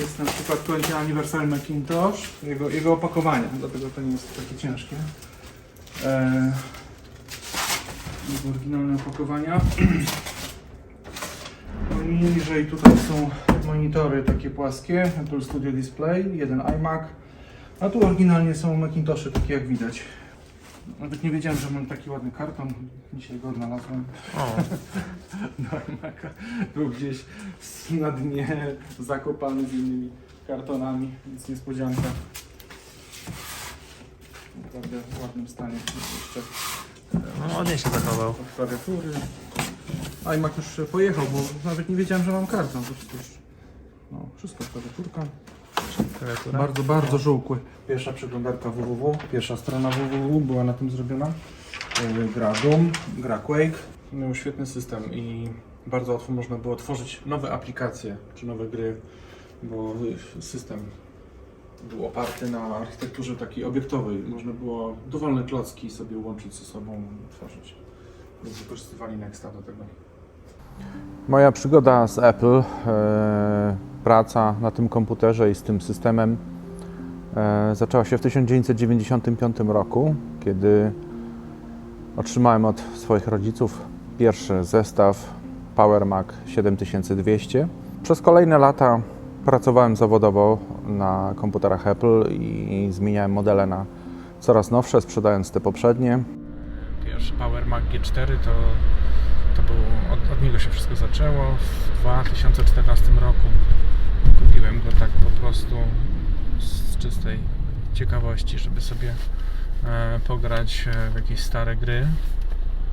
jest na przykład 20 Anniversary Macintosh, jego, jego opakowanie, dlatego to nie jest takie ciężkie. E, oryginalne opakowania. No niżej tutaj są monitory takie płaskie, Apple Studio Display, jeden iMac, a tu oryginalnie są Macintoshy, takie jak widać. Nawet nie wiedziałem, że mam taki ładny karton, dzisiaj go odnalazłem O, do iMac'a. Był gdzieś na dnie zakopany z innymi kartonami, więc niespodzianka. Naprawdę w ładnym stanie. Jeszcze no ładnie się zachował. od klawiatury. iMac już pojechał, bo nawet nie wiedziałem, że mam karton. To cóż. No, wszystko klawiaturka. Klawiatura. Bardzo, bardzo żółkły. Pierwsza przeglądarka www, pierwsza strona www była na tym zrobiona. Yy, Gra Doom, gra Quake. Miał świetny system i bardzo łatwo można było tworzyć nowe aplikacje czy nowe gry, bo system był oparty na architekturze takiej obiektowej. Można było dowolne klocki sobie łączyć ze sobą tworzyć. Więc wykorzystywali Nexta do tego. Moja przygoda z Apple, e, praca na tym komputerze i z tym systemem e, zaczęła się w 1995 roku, kiedy otrzymałem od swoich rodziców pierwszy zestaw Power Mac 7200. Przez kolejne lata pracowałem zawodowo na komputerach Apple i zmieniałem modele na coraz nowsze, sprzedając te poprzednie. Pierwszy Power Mac G4 to, to był, od, od niego się wszystko zaczęło. W 2014 roku kupiłem go tak po prostu z czystej ciekawości, żeby sobie e, pograć e, w jakieś stare gry,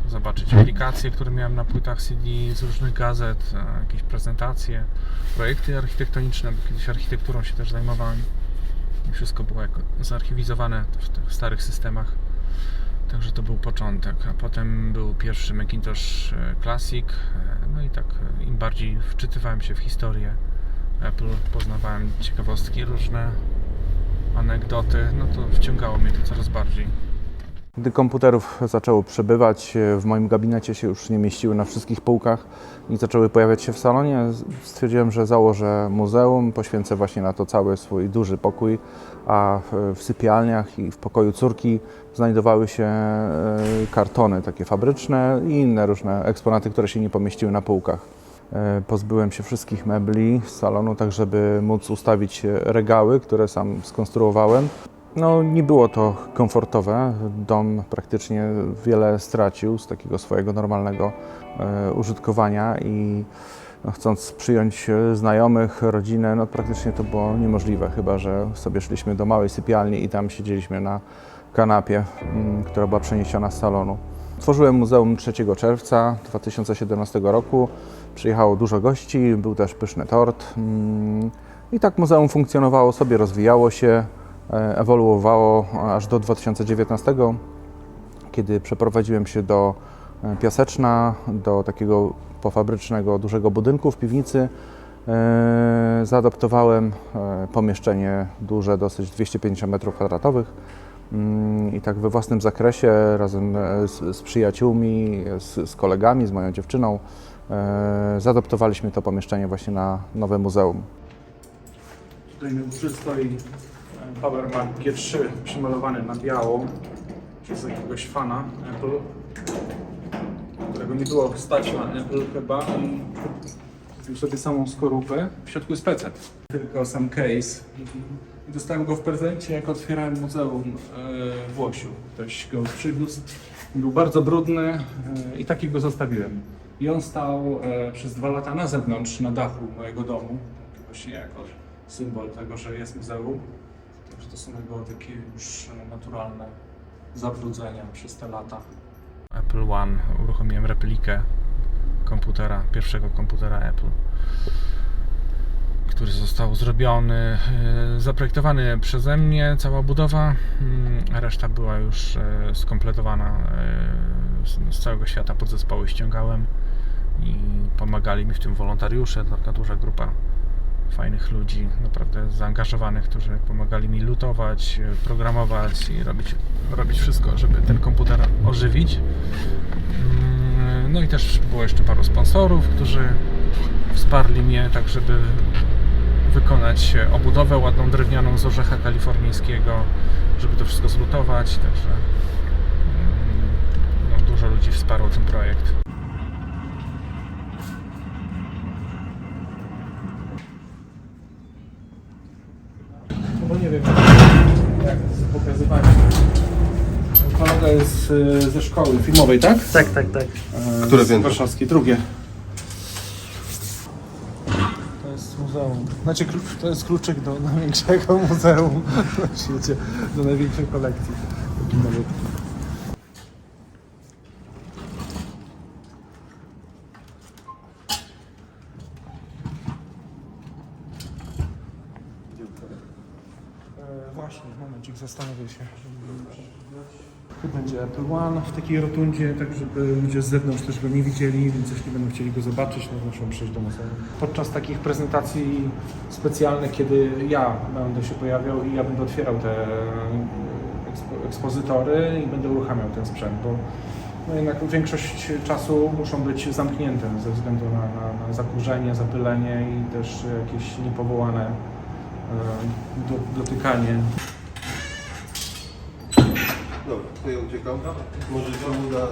zobaczyć aplikacje, które miałem na płytach CD z różnych gazet, e, jakieś prezentacje, projekty architektoniczne, bo kiedyś architekturą się też zajmowałem. I wszystko było jako zarchiwizowane w tych starych systemach. Także to był początek, a potem był pierwszy Macintosh e, Classic. e, No i tak e, im bardziej wczytywałem się w historię Apple, poznawałem ciekawostki różne, anegdoty, no to wciągało mnie to coraz bardziej. Gdy komputerów zaczęło przybywać, e, w moim gabinecie się już nie mieściły na wszystkich półkach i zaczęły pojawiać się w salonie, stwierdziłem, że założę muzeum, poświęcę właśnie na to cały swój duży pokój, a w- sypialniach i w pokoju córki znajdowały się e, kartony takie fabryczne i inne różne eksponaty, które się nie pomieściły na półkach. E, Pozbyłem się wszystkich mebli z salonu, tak żeby móc ustawić regały, które sam skonstruowałem. No, nie było to komfortowe. Dom praktycznie wiele stracił z takiego swojego normalnego e, użytkowania i no, chcąc przyjąć e, znajomych, rodzinę, no praktycznie to było niemożliwe, chyba że sobie szliśmy do małej sypialni i tam siedzieliśmy na kanapie, mm, która była przeniesiona z salonu. Tworzyłem muzeum 3 czerwca 2017 roku. Przyjechało dużo gości, był też pyszny tort. mm, I tak muzeum funkcjonowało sobie, rozwijało się, ewoluowało aż do 2019, kiedy przeprowadziłem się do e, Piaseczna, do takiego pofabrycznego dużego budynku w piwnicy. E, Zaadaptowałem e, pomieszczenie duże, dosyć 250 m2. Mm, I tak we własnym zakresie, razem e, z, z przyjaciółmi, z, z kolegami, z moją dziewczyną, e, zaadaptowaliśmy to pomieszczenie właśnie na nowe muzeum. Tutaj na górze e, Power Mac G3 przymalowany na biało przez jakiegoś fana Apple, którego nie było stać na Apple chyba i kupił sobie samą skorupę. W środku jest PC, tylko sam case. I dostałem go w prezencie, jak otwierałem muzeum e, w Łosiu. Ktoś go przywiózł. Był bardzo brudny e, i taki go zostawiłem. I on stał e, przez dwa lata na zewnątrz, na dachu mojego domu. Właśnie jako symbol tego, że jest muzeum. Także to są jego takie już e, naturalne zabrudzenia przez te lata. Apple One uruchomiłem replikę komputera, pierwszego komputera Apple, który został zrobiony, e, zaprojektowany przeze mnie, cała budowa, mm, reszta była już e, skompletowana z całego świata, podzespoły ściągałem i pomagali mi w tym wolontariusze, taka duża grupa fajnych ludzi, naprawdę zaangażowanych, którzy pomagali mi lutować, e, programować i robić, robić wszystko, żeby ten komputer ożywić. Mm, No i też było jeszcze paru sponsorów, którzy wsp- wsparli mnie tak, żeby wykonać obudowę ładną drewnianą z orzecha kalifornijskiego, żeby to wszystko zlutować, także mm, no, dużo ludzi wsparło ten projekt. No bo nie wiem, jak pokazywać. E, ze szkoły filmowej, tak? Tak, tak, tak. E, Które z piętro? Warszawskiej, drugie. To jest muzeum. Znaczy, to jest kluczyk do największego muzeum na świecie, do największej kolekcji. Taki malutki. E, Właśnie, momencik, zastanowię się. Tu będzie Apple One w takiej rotundzie, tak żeby ludzie z zewnątrz też go nie widzieli, więc jeśli będą chcieli go zobaczyć, no muszą przyjść do muzeum. Podczas takich prezentacji specjalnych, kiedy ja będę się pojawiał i ja będę otwierał te ekspo, ekspozytory i będę uruchamiał ten sprzęt, bo no jednak większość czasu muszą być zamknięte ze względu na, na, na zakurzenie, zapylenie i też jakieś niepowołane e, do, dotykanie. Dobra, to ja uciekam. Może się uda.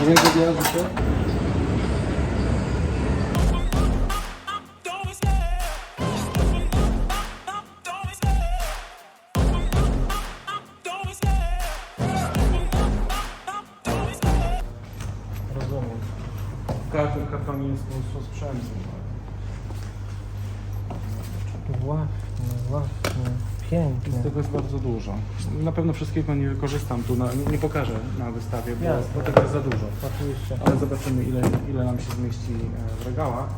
Miłego dnia życzę. Rozumiem. Każdy karton jest po prostu sprzętem. Właśnie, właśnie. Pięknie. Tego jest bardzo dużo. Na pewno wszystkiego nie wykorzystam tu, na, nie pokażę na wystawie, bo, Jasne. bo tego jest za dużo. Oczywiście. Ale zobaczymy ile, ile nam się zmieści e, w regałach.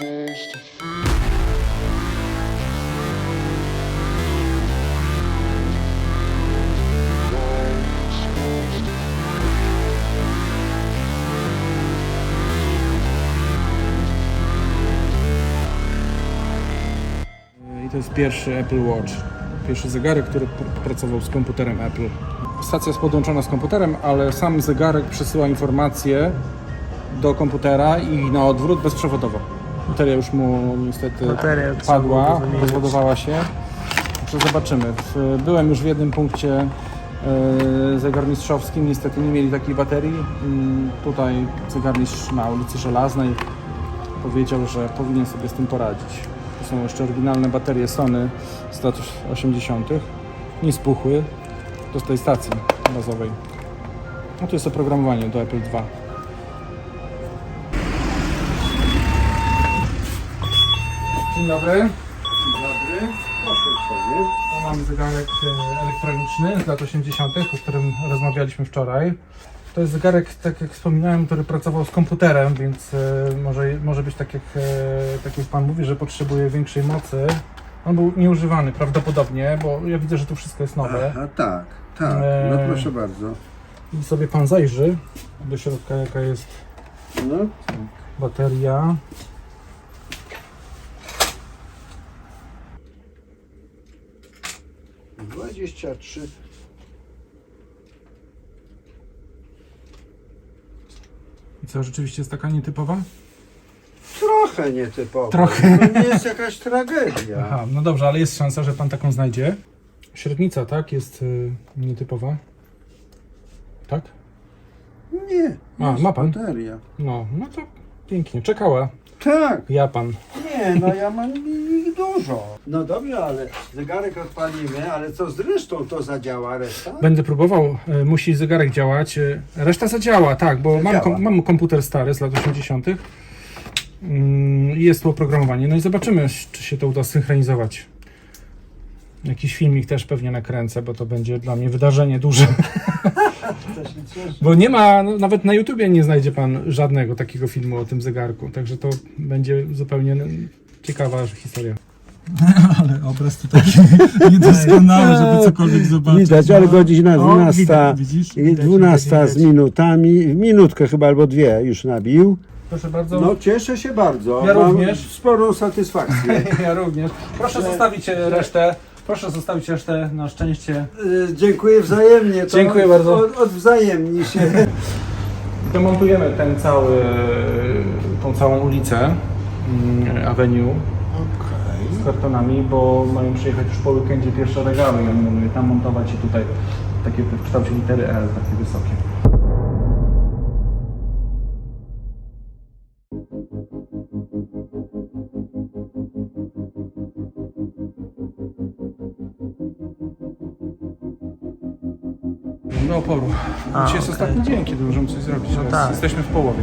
I to jest pierwszy Apple Watch. Pierwszy zegarek, który pr- pracował z komputerem Apple. Stacja jest podłączona z komputerem, ale sam zegarek przesyła informacje do komputera i na odwrót bezprzewodowo. Bateria już mu niestety Bateria padła, rozładowała się. Także zobaczymy. Byłem już w jednym punkcie e, zegarmistrzowskim, niestety nie mieli takiej baterii. Mm, Tutaj zegarmistrz na ulicy Żelaznej powiedział, że powinien sobie z tym poradzić. To są jeszcze oryginalne baterie Sony z lat 80. Nie spuchły do tej stacji bazowej. No to jest oprogramowanie do Apple II. Dzień dobry. Dzień dobry. To mamy zegarek e, elektroniczny z lat 80., o którym rozmawialiśmy wczoraj. To jest zegarek, tak jak wspominałem, który pracował z komputerem, więc e, może, może być tak jak, e, tak jak Pan mówi, że potrzebuje większej mocy. On był nieużywany prawdopodobnie, bo ja widzę, że tu wszystko jest nowe. Aha, tak, tak. No e, proszę bardzo. I sobie Pan zajrzy do środka, jaka jest No, bateria. tak. 23 co, rzeczywiście jest taka nietypowa? Trochę nietypowo. Trochę. To nie jest jakaś tragedia. Aha, no dobrze, ale jest szansa, że pan taką znajdzie. Średnica, tak, jest y, nietypowa. Tak? Nie. A, ma pan? Bateria. No, no to pięknie. Czekała. Tak. Ja pan. Nie, no ja mam ich dużo. No dobrze, ale zegarek odpalimy, ale co z resztą to zadziała reszta? Będę próbował, y, musi zegarek działać. y, Reszta zadziała, tak, bo mam, Zadziała. kom, mam komputer stary z lat 80. Mm, i Jest tu oprogramowanie. No i zobaczymy, czy się to uda synchronizować. Jakiś filmik też pewnie nakręcę, bo to będzie dla mnie wydarzenie duże. Bo nie ma, no, nawet na YouTubie nie znajdzie pan żadnego takiego filmu o tym zegarku, także to będzie zupełnie n- ciekawa historia. Ale obraz tutaj niedoskonały, żeby cokolwiek zobaczyć. Widać, ale No. godzina O, 12, widać, widzisz? i Widać, 12 widać, z widać. minutami, minutkę chyba albo dwie już nabił. Proszę bardzo. No cieszę się bardzo. Ja Mam również. sporą satysfakcję. Ja również. Proszę zostawić e, resztę. Proszę zostawić resztę na szczęście. Y, dziękuję wzajemnie. To Dziękuję bardzo. Od, odwzajemni się. Demontujemy ten cały, tą całą ulicę, mm, avenue z kartonami, bo mają przyjechać już po weekendzie pierwsze regały i oni będą je tam montować i tutaj takie w kształcie litery L, takie wysokie. Do oporu. Dzisiaj jest ostatni dzień, kiedy możemy coś zrobić. No tak. Jesteśmy w połowie.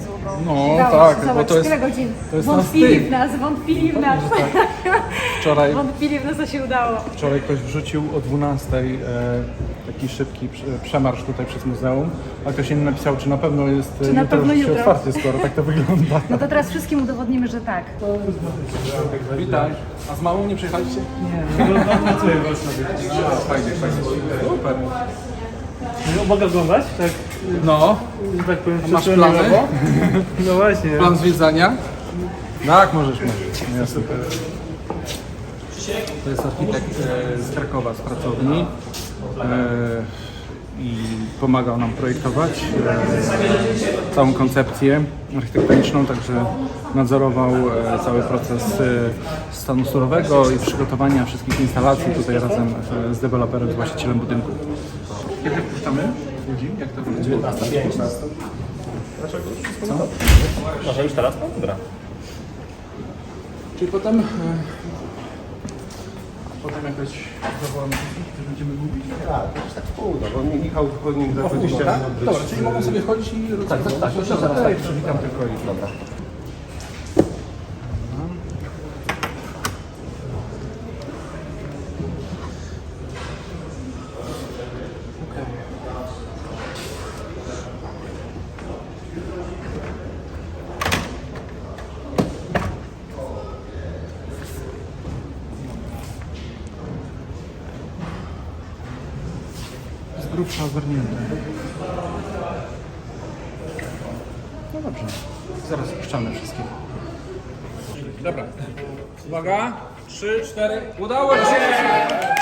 Tak. No, Udało tak, się. bo Zobacz, to jest- tyle godzin. to jest nasz wątpili styl. w nas, wątpili w nas. Wczoraj, Wątpili w nas, co się udało. wczoraj ktoś wrzucił o 12 e, taki szybki prze- przemarsz tutaj przez muzeum, a ktoś inny napisał, czy na pewno jest e, Czy na pewno jutro? otwarcie, skoro tak to wygląda. No to teraz wszystkim udowodnimy, że tak. Witaj. A z małą nie przyjechaliście? Nie, no pracuję właśnie. Fajnie, fajnie. Super. Mogę oglądać? Tak, No, że tak powiem, A masz plany? No właśnie. plan zwiedzania? Tak, możesz, możesz. Jasne. To jest architekt e, z Krakowa, z pracowni. E, I pomagał nam projektować e, całą koncepcję architektoniczną, także nadzorował cały proces stanu surowego i przygotowania wszystkich instalacji tutaj razem z deweloperem, z właścicielem budynku. Kiedy wpuszczamy ludzi? Jak to będzie? 19. 15. Dlaczego? Co? Może już teraz? No dobra. Czyli potem, e, potem jakoś zawołamy którzy będziemy mówić. Tak, tak w pół, no, bo Michał powinien za 20 minut. Dobra, czyli mogą sobie chodzić i Tak, tak, tak. To zaraz tak. Przywitam tylko i dobra. Grubsza ogarnięte. No dobrze. Zaraz puszczamy wszystkich. Dobra. Uwaga. Trzy, cztery. Udało się!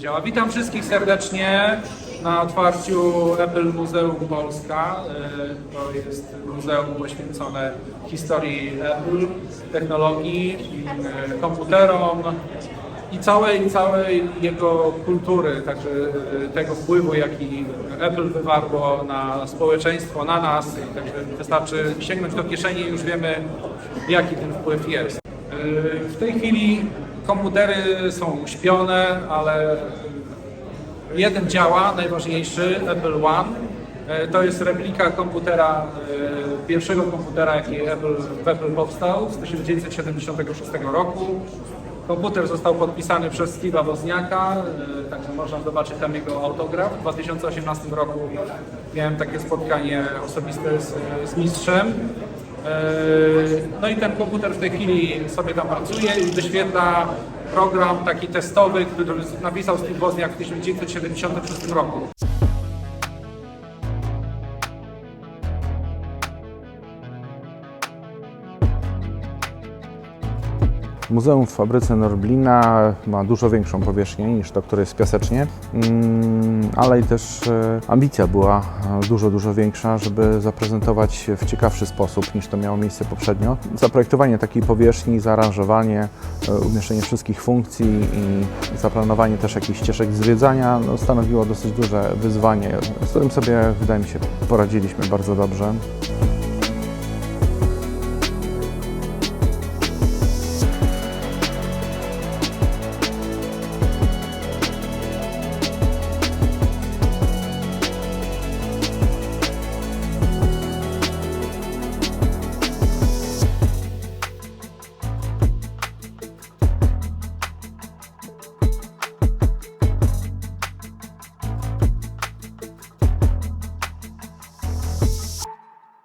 Działa. Witam wszystkich serdecznie. na otwarciu Apple Muzeum Polska. E, To jest muzeum poświęcone historii Apple, technologii, e, komputerom i całej, całej jego kultury, także e, tego wpływu, jaki Apple wywarło na społeczeństwo, na nas. Także wystarczy sięgnąć do kieszeni i już wiemy, jaki ten wpływ jest. W tej chwili komputery są uśpione, ale Jeden działa, najważniejszy, Apple One. E, To jest replika komputera, e, pierwszego komputera, jaki Apple, w Apple powstał z 1976 roku. Komputer został podpisany przez Steve'a Wozniaka, e, także można zobaczyć tam jego autograf. W 2018 roku miałem takie spotkanie osobiste z, z mistrzem. E, No i ten komputer w tej chwili sobie tam pracuje i wyświetla program taki testowy, który napisał Steve Wozniak w 1976 roku. Muzeum w fabryce Norblina ma dużo większą powierzchnię niż to, które jest piasecznie, Mm, ale i też e, ambicja była e, dużo, dużo większa, żeby zaprezentować w ciekawszy sposób niż to miało miejsce poprzednio. Zaprojektowanie takiej powierzchni, zaaranżowanie, e, umieszczenie wszystkich funkcji i zaplanowanie też jakichś ścieżek zwiedzania no, stanowiło dosyć duże wyzwanie, z którym sobie, wydaje mi się, poradziliśmy bardzo dobrze.